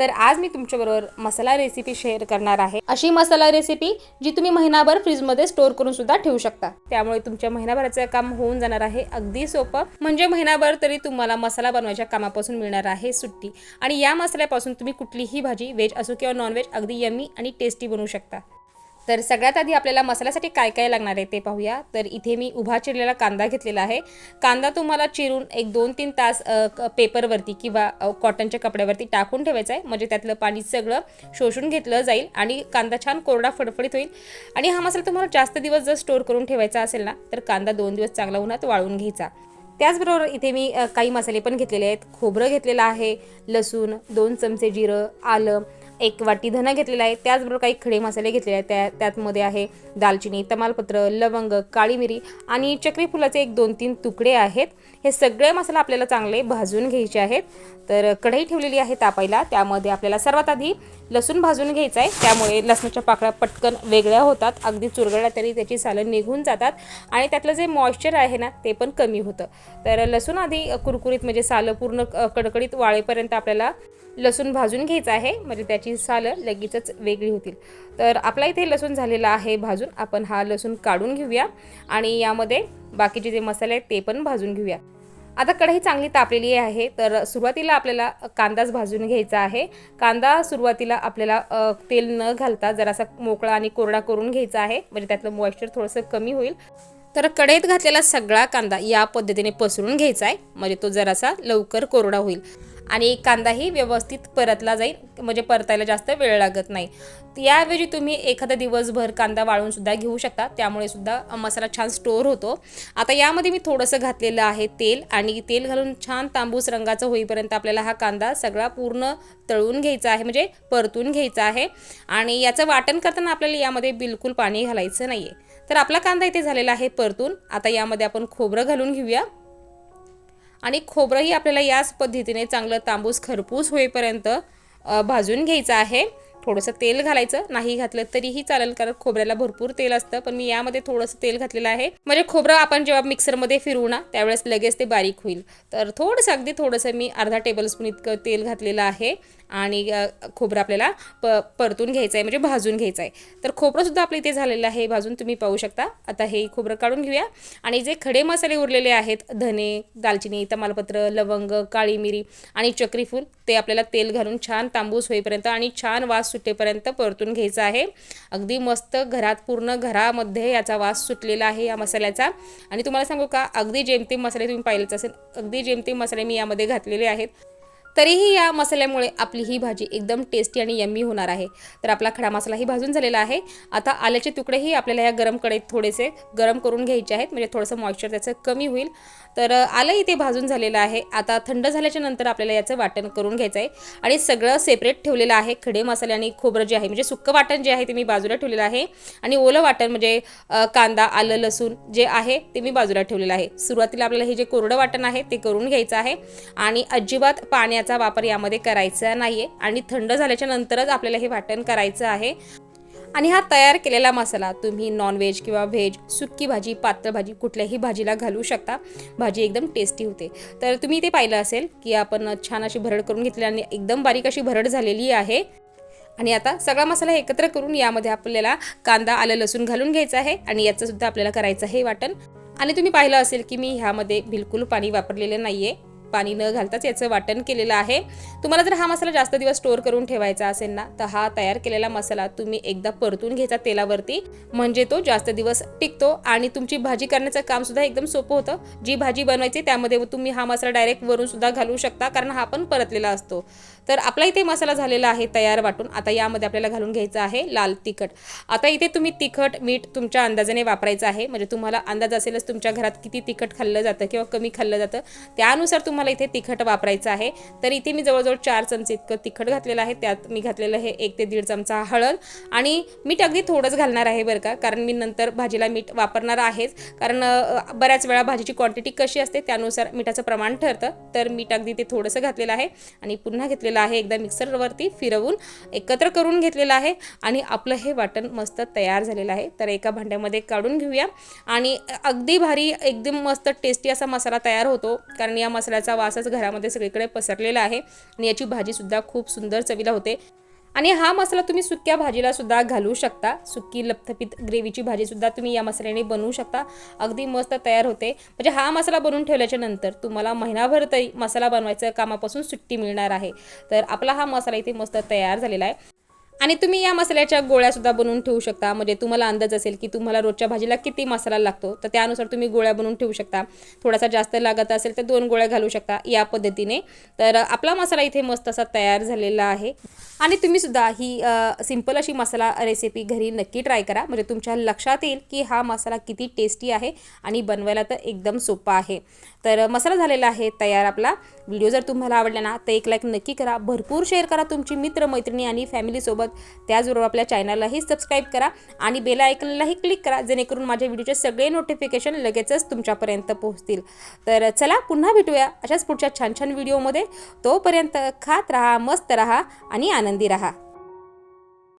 तर आज मी तुमच्याबरोबर मसाला रेसिपी शेअर करणार आहे. अशी मसाला रेसिपी जी तुम्ही महिनाभर फ्रीजमध्ये स्टोअर करून सुद्धा ठेवू शकता. त्यामुळे तुमच्या महिनाभराचं काम होऊन जाणार आहे. अगदी सोपं. म्हणजे महिनाभर तरी तुम्हाला मसाला बनवायच्या कामापासून मिळणार आहे सुट्टी. आणि या मसाल्यापासून तुम्ही कुठलीही भाजी व्हेज असो किंवा नॉनव्हेज अगदी यम्मी आणि टेस्टी बनवू शकता. तर सगळ्यात आधी आपल्याला मसाल्यासाठी काय काय लागणार आहे ते पाहूया. तर इथे मी उभा चिरलेला कांदा घेतलेला आहे. कांदा तुम्हाला चिरून एक दोन तीन तास क- पेपरवरती किंवा कॉटनच्या कपड्यावरती टाकून ठेवायचा आहे. म्हणजे त्यातलं पाणी सगळं शोषून घेतलं जाईल आणि कांदा छान कोरडा फडफडीत होईल. आणि हा मसाला तुम्हाला जास्त दिवस जर स्टोअर करून ठेवायचा असेल ना तर कांदा दोन दिवस चांगला उन्हात वाळून घ्यायचा. त्याचबरोबर इथे मी काही मसाले पण घेतलेले आहेत. खोबरं घेतलेलं आहे लसूण दोन चमचे जिरं आलं एक वाटी धना घेतलेला आहे. त्याचबरोबर काही खडे मसाले घेतलेले आहेत. त्या त्यातमध्ये आहे दालचिनी तमालपत्र लवंग काळी मिरी आणि चक्री फुलाचे एक दोन तीन तुकडे आहेत. हे सगळे मसाले आपल्याला चांगले भाजून घ्यायचे आहेत. तर कढई ठेवलेली आहे तापायला. त्यामध्ये आपल्याला सर्वात आधी लसूण भाजून घ्यायचं आहे. त्यामुळे लसणाच्या पाकळ्या पटकन वेगळ्या होतात. अगदी चुरगळल्या तरी त्याची सालं निघून जातात आणि त्यातलं जे मॉइश्चर आहे ना ते पण कमी होतं. तर लसूण आधी कुरकुरीत म्हणजे सालं पूर्ण कडकडीत वाळेपर्यंत आपल्याला लसूण भाजून घ्यायचं आहे. म्हणजे त्याची सालं लगेचच वेगळी होतील. तर आपला इथे लसूण झालेला आहे भाजून. आपण हा लसूण काढून घेऊया आणि यामध्ये बाकीचे जे मसाले आहेत ते पण भाजून घेऊया. आता कढई चांगली तापलेली आहे. तर सुरुवातीला आपल्याला कांदाच भाजून घ्यायचा आहे. कांदा सुरुवातीला आपल्याला तेल न घालता जरासा मोकळा आणि कोरडा करून घ्यायचा आहे. म्हणजे त्यातलं मॉइश्चर थोडंसं कमी होईल. तर कढईत घातलेला सगळा कांदा या पद्धतीने पसरून घ्यायचा आहे. म्हणजे तो जरासा लवकर कोरडा होईल. आणि कांदाही व्यवस्थित परतला जाईल म्हणजे परतायला जास्त वेळ लागत नाही. याऐवजी तुम्ही एखादा दिवसभर कांदा वाळूनसुद्धा घेऊ शकता. त्यामुळे सुद्धा मसाला छान स्टोअर होतो. आता यामध्ये मी थोडंसं घातलेलं आहे तेल आणि तेल घालून छान तांबूस रंगाचं होईपर्यंत आपल्याला हा कांदा सगळा पूर्ण तळून घ्यायचा आहे म्हणजे परतून घ्यायचा आहे. आणि याचं वाटण करताना आपल्याला यामध्ये बिलकुल पाणी घालायचं नाही आहे तर आपला कांदा इथे झालेला आहे परतून. आता यामध्ये आपण खोबरं घालून घेऊया. आणि खोबरंही आपल्याला याच पद्धतीने चांगलं तांबूस खरपूस होईपर्यंत भाजून घ्यायचं आहे. थोडंसं तेल घालायचं नाही घातलं तरीही चालेल कारण खोबऱ्याला भरपूर तेल असतं पण मी यामध्ये थोडंसं तेल घातलेलं आहे. म्हणजे खोबरं आपण जेव्हा मिक्सरमध्ये फिरवू ना त्यावेळेस लगेच ते बारीक होईल. तर थोडंसं अगदी थोडंसं मी अर्धा टेबलस्पून इतकं तेल घातलेलं आहे आणि खोबरं आपल्याला प परतून घ्यायचं आहे म्हणजे भाजून घ्यायचं आहे तर खोबरंसुद्धा आपलं इथे झालेलं आहे भाजून तुम्ही पाहू शकता. आता हे खोबरं काढून घेऊया. आणि जे खडे मसाले उरलेले आहेत धने दालचिनी तमालपत्र लवंग काळी मिरी आणि चक्रीफूल ते आपल्याला तेल घालून छान तांबूस होईपर्यंत आणि छान वास सुटेपर्यंत परतून घ्यायचा आहे. अगदी मस्त घरात पूर्ण घरामध्ये याचा वास सुटलेला आहे या मसाल्याचा. आणि तुम्हाला सांगू का अगदी जेमतेम मसाले तुम्ही पाहिलेच असेल अगदी जेमतेम मसाले मी यामध्ये घातलेले आहेत. तरीही या मसाल्यामुळे आपली ही भाजी एकदम टेस्टी आणि यम्मी होणार आहे. तर आपला खडा मसालाही भाजून झालेला आहे. आता आल्याचे तुकडेही आपल्याला या गरम कढईत थोडेसे गरम करून घ्यायचे आहेत. म्हणजे थोडंसं मॉइश्चर त्याचं कमी होईल. तर आलं इथे भाजून झालेलं आहे. आता थंड झाल्याच्यानंतर आपल्याला याचं वाटण करून घ्यायचं आहे आणि सगळं सेपरेट ठेवलेलं आहे. खडे मसाले आणि खोबरं जे आहे म्हणजे सुक्कं वाटण जे आहे ते मी बाजूला ठेवलेलं आहे. आणि ओलं वाटण म्हणजे कांदा आलं लसूण जे आहे ते मी बाजूला ठेवलेलं आहे. सुरुवातीला आपल्याला हे जे कोरडं वाटण आहे ते करून घ्यायचं आहे. आणि अजिबात पाण्याचा वापर यामध्ये करायचा नाही आहे आणि थंड झाल्याच्या नंतरच आपल्याला हे वाटण करायचं आहे. आणि हा तयार केलेला मसाला तुम्ही नॉनव्हेज किंवा व्हेज सुक्की भाजी पातळ भाजी कुठल्याही भाजीला घालू शकता. भाजी एकदम टेस्टी होते. तर तुम्ही ते पाहिलं असेल की आपण छान अशी भरड करून घेतली आणि एकदम बारीक अशी भरड झालेली आहे. आणि आता सगळा मसाला एकत्र करून यामध्ये आपल्याला कांदा आलं लसूण घालून घ्यायचं आहे आणि याचं सुद्धा आपल्याला करायचं आहे वाटण. आणि तुम्ही पाहिलं असेल की मी ह्यामध्ये बिलकुल पाणी वापरलेलं नाही आहे पाणी न घालताच याचं वाटण केलेलं आहे. तुम्हाला जर हा मसाला जास्त दिवस स्टोअर करून ठेवायचा असेल ना तर हा तयार केलेला मसाला तुम्ही एकदा परतून घ्यायचा तेलावरती. म्हणजे तो जास्त दिवस टिकतो आणि तुमची भाजी करण्याचं काम सुद्धा एकदम सोपं होतं. जी भाजी बनवायची त्यामध्ये तुम्ही हा मसाला डायरेक्ट वरून सुद्धा घालू शकता कारण हा पण परतलेला असतो. तर आपला इथे मसाला झालेला आहे तयार वाटून. आता यामध्ये आपल्याला घालून घ्यायचं आहे लाल तिखट. आता इथे तुम्ही तिखट मीठ तुमच्या अंदाजाने वापरायचं आहे. म्हणजे तुम्हाला अंदाज असेलच तुमच्या घरात किती तिखट खाल्लं जातं किंवा कमी खाल्लं जातं. त्यानुसार तुम्हाला मला इथे तिखट वापरायचं आहे. तर इथे मी जवळजवळ चार चमचे इतकं तिखट घातलेलं आहे. त्यात मी घातलेलं आहे एक ते दीड चमचा हळद आणि मीठ अगदी थोडंच घालणार आहे बरं का कारण मी नंतर भाजीला मीठ वापरणार आहेच. कारण बऱ्याच वेळा भाजीची क्वांटिटी कशी असते त्यानुसार मिठाचं प्रमाण ठरतं. तर मीठ अगदी ते थोडंसं घातलेलं आहे आणि पुन्हा घेतलेलं आहे एकदा मिक्सरवरती फिरवून एकत्र करून घेतलेलं आहे आणि आपलं हे वाटण मस्त तयार झालेलं आहे. तर एका भांड्यामध्ये काढून घेऊया आणि अगदी भारी एकदम मस्त टेस्टी असा मसाला तयार होतो. कारण या मसाल्याचा वासच घरामध्ये सगळीकडे पसरलेला आहे आणि याची भाजीसुद्धा खूप सुंदर चवीला होते. आणि हा मसाला तुम्ही सुक्या भाजीला सुद्धा घालू शकता. सुकी लपथपीत ग्रेव्हीची भाजीसुद्धा तुम्ही या मसाल्याने बनवू शकता. अगदी मस्त तयार होते. म्हणजे हा मसाला बनवून ठेवल्याच्या नंतर तुम्हाला महिनाभर तरी मसाला बनवायचं कामापासून सुट्टी मिळणार आहे. तर आपला हा मसाला इथे मस्त तयार झालेला आहे. आणि तुम्ही या मसाल्याच्या गोळ्यासुद्धा बनवून ठेवू शकता. म्हणजे तुम्हाला अंदाज असेल की तुम्हाला रोजच्या भाजीला किती मसाला लागतो तर त्यानुसार तुम्ही गोळ्या बनवून ठेवू शकता. थोडासा जास्त लागत असेल तर दोन गोळ्या घालू शकता या पद्धतीने. तर आपला मसाला इथे मस्त असा तयार झालेला आहे. आणि तुम्हीसुद्धा ही सिंपल अशी मसाला रेसिपी घरी नक्की ट्राय करा. म्हणजे तुमच्या लक्षात येईल की हा मसाला किती टेस्टी आहे आणि बनवायला तर एकदम सोपा आहे. तर मसाला झालेला आहे तयार आपला. व्हिडिओ जर तुम्हाला आवडला ना तर एक लाईक नक्की करा. भरपूर शेअर करा तुमची मित्र मैत्रिणी आणि फॅमिलीसोबत त्याचबरोबर आपल्या चॅनललाही सबस्क्राईब करा आणि बेल आयकनलाही क्लिक करा जेणेकरून माझ्या व्हिडिओचे सगळे नोटिफिकेशन लगेचच तुमच्यापर्यंत पोहोचतील. तर चला पुन्हा भेटूया अशाच पुढच्या छान छान व्हिडिओमध्ये तोपर्यंत खात राहा मस्त राहा आणि आनंदी राहा.